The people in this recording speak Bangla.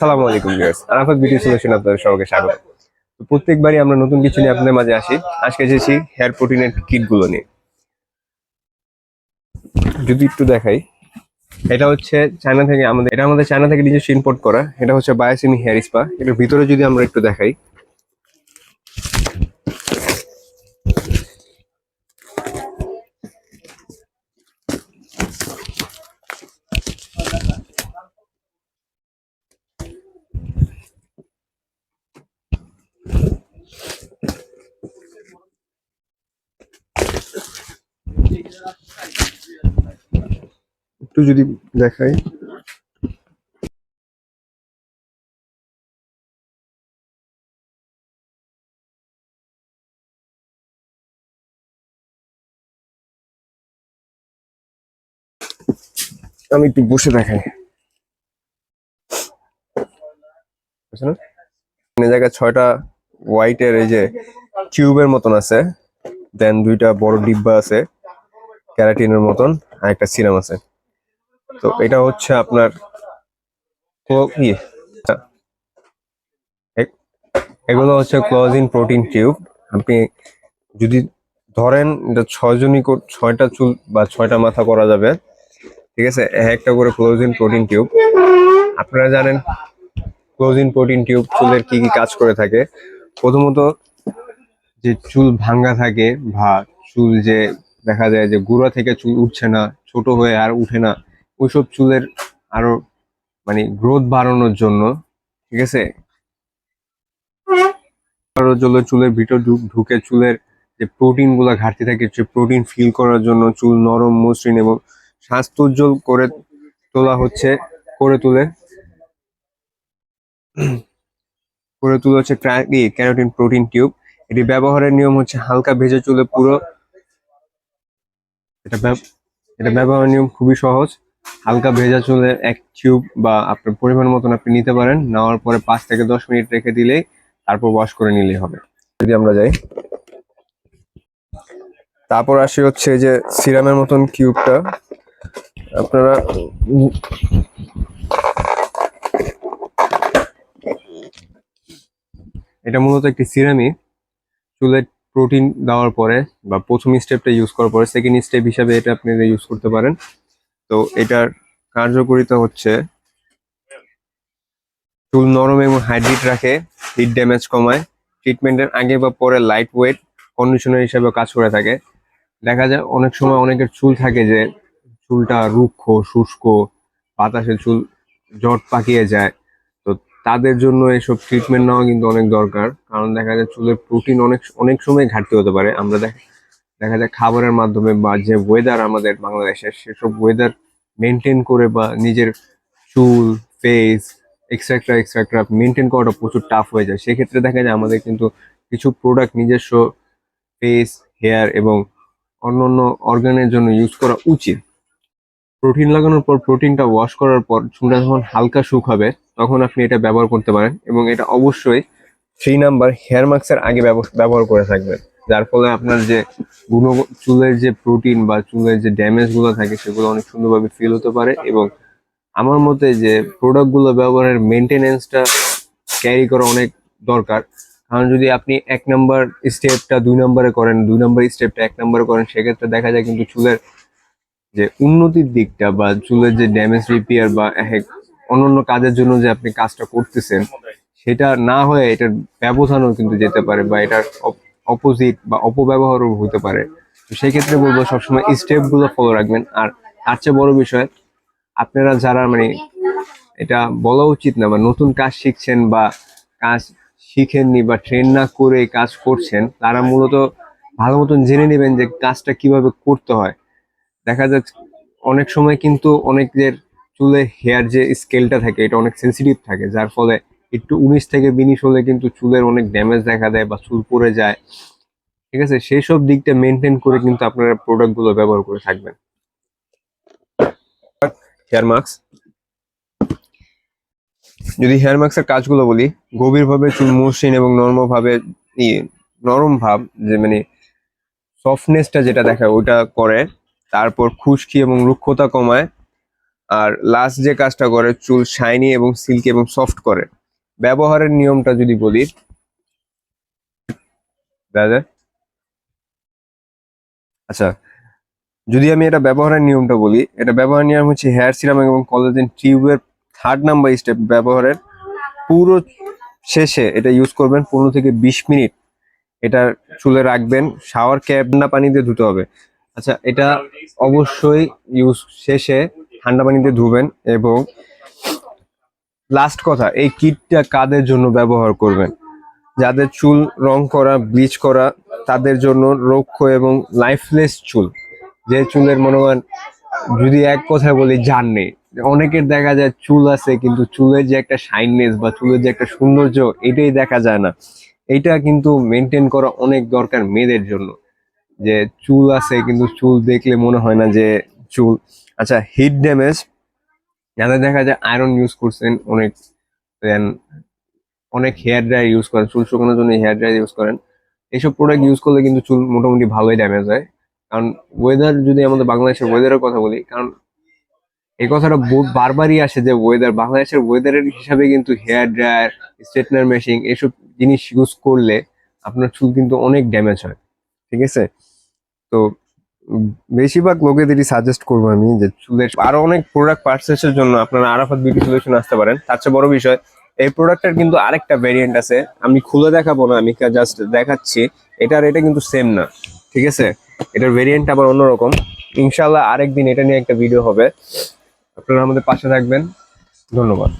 আসসালামু আলাইকুম ভিউয়ার্স আরাফাত বিউটি সলিউশন আপনাদের সবাইকে স্বাগত। প্রত্যেকবারই আমরা নতুন কিছু নিয়ে আপনাদের মাঝে আসি। আজকে এসেছি হেয়ার প্রোটিনের কিটগুলো নিয়ে। যদি একটু দেখাই, এটা হচ্ছে চায়না থেকে আমাদের এটা আমাদের চায়না থেকে নিজস্ব ইম্পোর্ট করা। এটা হচ্ছে বায়োসিমি হেয়ার স্পা এটার ভিতরে যদি আমরা একটু দেখাই একটু যদি দেখাই। আমি একটু বসে দেখাই। জায়গায় ছয়টা হোয়াইটের এই যে কিউবের মতন আছে দেন দুইটা বড় ডিব্বা আছে ক্যারাটিনের মতন, আর একটা সিরাম আছে। তো এটা হচ্ছে আপনার আচ্ছা। এ- এগুলো হচ্ছে ক্লোজিন প্রোটিন টিউব আপনি যদি ধরেন এটা ছয়জনই ছয়টা চুল বা ছয়টা মাথা করা যাবে, ঠিক আছে? এক একটা করে ক্লোজিন প্রোটিন টিউব আপনারা জানেন ক্লোজিন প্রোটিন টিউব চুলের কি কি কাজ করে থাকে? প্রথমত যে চুল ভাঙ্গা থাকে বা চুল যে দেখা যায় যে গুঁড়া থেকে চুল উঠছে না, ছোট হয়ে আর উঠে না ওইসব চুলের আরও মানে গ্রোথ বাড়ানোর জন্য, ঠিক আছে? চুলের ভিতর ঢুক- চুলের যে প্রোটিনগুলা ঘাটতি থাকে সে প্রোটিন ফিল করার জন্য চুল নরম, মসৃণ এবং স্বাস্থ্য উজ্জ্বল করে তোলা হচ্ছে, করে তুলে। করে তুলে হচ্ছে ক্যারোটিন প্রোটিন টিউব এটি ব্যবহারের নিয়ম হচ্ছে হালকা ভেজে চুলে পুরো এটা এটা ব্যবহারের নিয়ম খুবই সহজ। হালকা ভেজা চুলে এক টিউব বা আপনার পরিমাণ মতন আপনি নিতে পারেন। নেওয়ার পরে পাঁচ থেকে দশ মিনিট রেখে দিলেই তারপর ওয়াশ করে নিলেই হবে। যদি আমরা যাই তারপর আসি হচ্ছে যে সিরামের মতন কিউবটা আপনারা এটা মূলত একটি সিরামই। চুলে প্রোটিন দেওয়ার পরে বা প্রথম স্টেপটা ইউজ করার পরে সেকেন্ড স্টেপ হিসাবে এটা আপনি ইউজ করতে পারেন। তো এটার কার্যকরিতা হচ্ছে চুল নরম এবং হাইড্রেট রাখে হিট ড্যামেজ কমায় ট্রিটমেন্টের আগে বা পরে লাইট ওয়েট কন্ডিশনার হিসাবে কাজ করে থাকে। দেখা যায় অনেক সময় অনেকের চুল থাকে যে চুলটা রুক্ষ, শুষ্ক বাতাসে চুল জট পাকিয়ে যায়। তো তাদের জন্য এসব ট্রিটমেন্ট নেওয়া কিন্তু অনেক দরকার, কারণ দেখা যায় চুলের প্রোটিন অনেক অনেক সময় ঘাটতি হতে পারে। আমরা দেখা দেখা যায় খাবারের মাধ্যমে বা যে ওয়েদার আমাদের বাংলাদেশের, সেসব ওয়েদার মেনটেন করে বা নিজের চুল ফেস এক্সট্রা এক্সট্রা মেনটেন করাটা প্রচুর টাফ হয়ে যায়। সেক্ষেত্রে দেখা যায় আমাদের কিন্তু কিছু প্রোডাক্ট নিজস্ব ফেস হেয়ার এবং অন্যান্য অর্গানের জন্য ইউজ করা উচিত। প্রোটিন লাগানোর পর প্রোটিনটা ওয়াশ করার পর চুলটা যখন হালকা শুকাবে, তখন আপনি এটা ব্যবহার করতে পারেন এবং এটা অবশ্যই থ্রি নাম্বার হেয়ার মাস্কের আগে ব্যবহার করে থাকবেন। যার ফলে আপনার যে গুণ চুলের যে প্রোটিন বা চুলের যে ড্যামেজগুলো থাকে, সেগুলো অনেক সুন্দরভাবে ফিল হতে পারে এবং আমার মতে যে প্রোডাক্টগুলো ব্যবহারের মেনটেনেন্সটা ক্যারি করা অনেক দরকার। কারণ যদি আপনি এক নাম্বার স্টেপটা দুই নম্বরে করেন, দুই নম্বর স্টেপটা এক নম্বরে করেন, সেক্ষেত্রে দেখা যায় কিন্তু চুলের যে উন্নতির দিকটা বা চুলের যে ড্যামেজ রিপেয়ার বা এক অন্যান্য কাজের জন্য যে আপনি কাজটা করতেছেন, সেটা না হয়ে এটার ব্যবধানও কিন্তু যেতে পারে বা এটার অপোজিট বা অপব্যবহারও হতে পারে। তো সেই ক্ষেত্রে বলব সবসময় স্টেপগুলো ফলো রাখবেন। আর তার চেয়ে বড় বিষয়, আপনারা যারা মানে এটা বলা উচিত না বা নতুন কাজ শিখছেন বা কাজ শিখেননি বা ট্রেন না করে কাজ করছেন, তারা মূলত ভালো মতন জেনে নেবেন যে কাজটা কীভাবে করতে হয়। দেখা যাচ্ছে অনেক সময় কিন্তু অনেকদের চুলে হেয়ার যে স্কেলটা থাকে, এটা অনেক সেন্সিটিভ থাকে, যার ফলে একটু উনিশ থেকে বিনিশ হলে কিন্তু চুলের অনেক ড্যামেজ দেখা দেয় বা চুল পড়ে যায়। ঠিক আছে? সেই সব দিকটা মেনটেন করে কিন্তু আপনারা প্রোডাক্টগুলো ব্যবহার করে থাকবেন। হেয়ার মাস্ক যদি হেয়ার মাস্কের কাজগুলো বলি, গভীরভাবে চুল মসৃণ এবং নরমভাবে নরম ভাব, যে মানে সফটনেসটা যেটা দেখায়, ওইটা করে। তারপর খুশকি এবং রুক্ষতা কমায়। আর লাস্ট যে কাজটা করে, চুল শাইনি এবং সিল্কি এবং সফট করে। ব্যবহারের নিয়মটা যদি বলি, দাদা। আচ্ছা যদি আমি এটা ব্যবহারের নিয়মটা বলি, এটা ব্যবহারের নিয়ম হচ্ছে হেয়ার সিরাম এবং কোলাজেন টিউবের থার্ড নাম্বার স্টেপ ব্যবহারের। পুরো শেষে এটা ইউজ করবেন পনেরো থেকে বিশ মিনিট। এটা চুলে রাখবেন শাওয়ার ক্যাব না পানি দিয়ে ধুতে হবে। আচ্ছা এটা অবশ্যই ইউজ শেষে ঠান্ডা পানিতে ধুবেন এবং লাস্ট কথা, এই কিটটা কাদের জন্য ব্যবহার করবেন? যাদের চুল রং করা ব্লিচ করা, তাদের জন্য রক্ষ এবং লাইফলেস চুল। যে চুলের মনে করেন, যদি এক কথায় বলি, জান নেই। অনেকের দেখা যায় চুল আছে, কিন্তু চুলের যে একটা শাইননেস বা চুলের যে একটা সৌন্দর্য, এটাই দেখা যায় না। এটা কিন্তু মেনটেন করা অনেক দরকার মেয়েদের জন্য। যে চুল আছে, কিন্তু চুল দেখলে মনে হয় না যে চুল। আচ্ছা হিট ড্যামেজ যাদের দেখা যায় আয়রন ইউজ করছেন অনেক দেন অনেক হেয়ার ড্রায়ার ইউজ করেন চুল শুকানোর জন্য হেয়ার ড্রায়ার ইউজ করেন। এইসব প্রোডাক্ট ইউজ করলে কিন্তু চুল মোটামুটি ভালোই ড্যামেজ হয়। কারণ ওয়েদার যদি আমাদের বাংলাদেশের ওয়েদারের কথা বলি কারণ এই কথাটা বারবারই আসে যে ওয়েদার বাংলাদেশের ওয়েদারের হিসাবে কিন্তু হেয়ার ড্রায়ার স্ট্রেটনার মেশিন এসব জিনিস ইউজ করলে আপনার চুল কিন্তু অনেক ড্যামেজ হয়। ঠিক আছে? তো বেশিরভাগ লোকেদেরই সাজেস্ট করব আমি যে চুলের আরও অনেক প্রোডাক্ট পার্সেসের জন্য আপনারা আরাফাত বিউটি সলিউশন আসতে পারেন। তার চেয়ে বড় বিষয়, এই প্রোডাক্টের কিন্তু আরেকটা ভেরিয়েন্ট আছে। আমি খুলে দেখাবো না, আমি জাস্ট দেখাচ্ছি। এটার এটা কিন্তু সেম না, ঠিক আছে? এটার ভেরিয়েন্ট আবার অন্যরকম। ইনশাল্লাহ আরেকদিন এটা নিয়ে একটা ভিডিও হবে। আপনারা আমাদের পাশে থাকবেন। ধন্যবাদ।